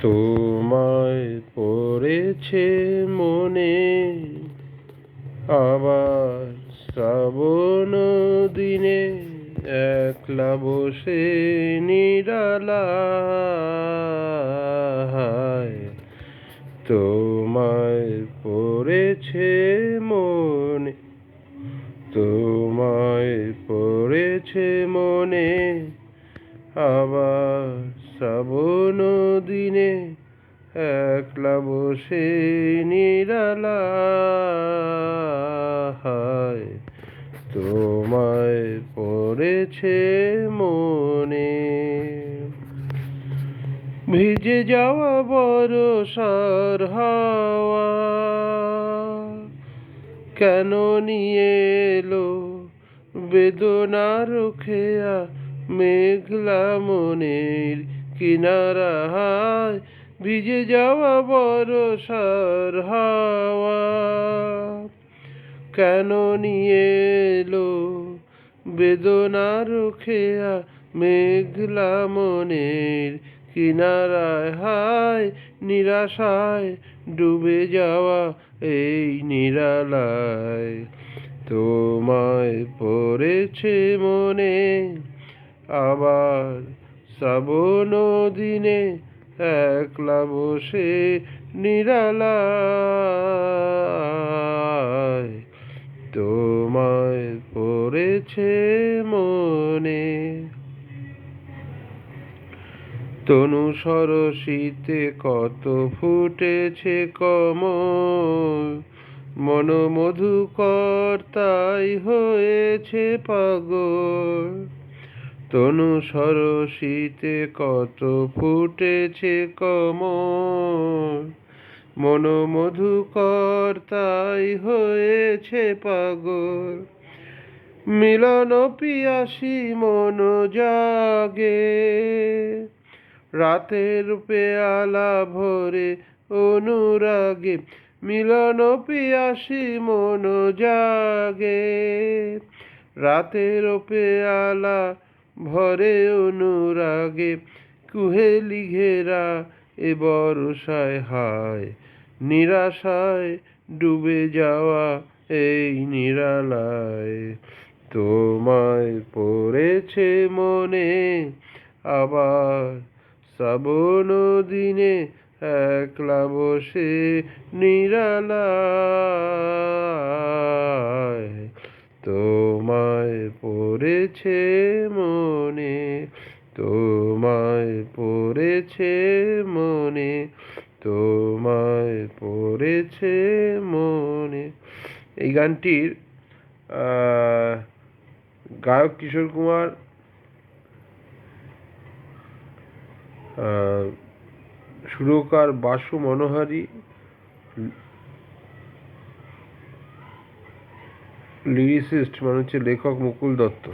তোমায় পড়েছে মনে, আবার শ্রাবণ দিনে একলা বসে নিরালায় তোমায় পড়েছে মনে, তোমায় পড়েছে মনে, আবার শ্রাবণ দিনে একলা বসে নিরালায় তোমায় পড়েছে মনে। ভিজে যাওয়া বরসার হাওয়া কেন নিয়ে এলো? বেদনা খেয়া মেঘলা মনের কিনারায় ভিজে যাওয়া বরসার হাওয়া। কেন নিয়ে এলো বেদনার খেয়া মেঘলা মনের কিনারায় হায়, নিরাশায় ডুবে যাওয়া এই নিরালায়। তোমায় পড়েছে মনে, আবার শ্রাবণ দিনে একলা বসে নিরালায়। তোমায় পড়েছে মনে। তনু সরসীতে কত ফুটেছে কমল। মন মধুকর তাই হয়েছে পাগল। তনু সরসীতে কত ফুটেছে কমল। মন মধুকর তাই হয়েছে পাগল। মিলন পিয়াসী মন জাগে। রাতের পেয়ালা ভরে অনুরাগে মিলন পিয়াসী মন জাগে। রাতের পেয়ালা ভরে অনুরাগে কুহেলি ঘেরা এ বর্ষায় হায়। নিরাশায় ডুবে যাওয়া এই নিরালায়। তোমায় পড়েছে মনে, আবার শ্রাবণ দিনে একলা বসে নিরালায়। তোমায় পড়েছে মনে, তোমায় পড়েছে মনে, তোমায় পড়েছে মনে। এই গানটির গায়ক কিশোর কুমার সুরকার বাসু মনোহারি লিরিসিস্ট মানে হচ্ছে লেখক মুকুল দত্ত।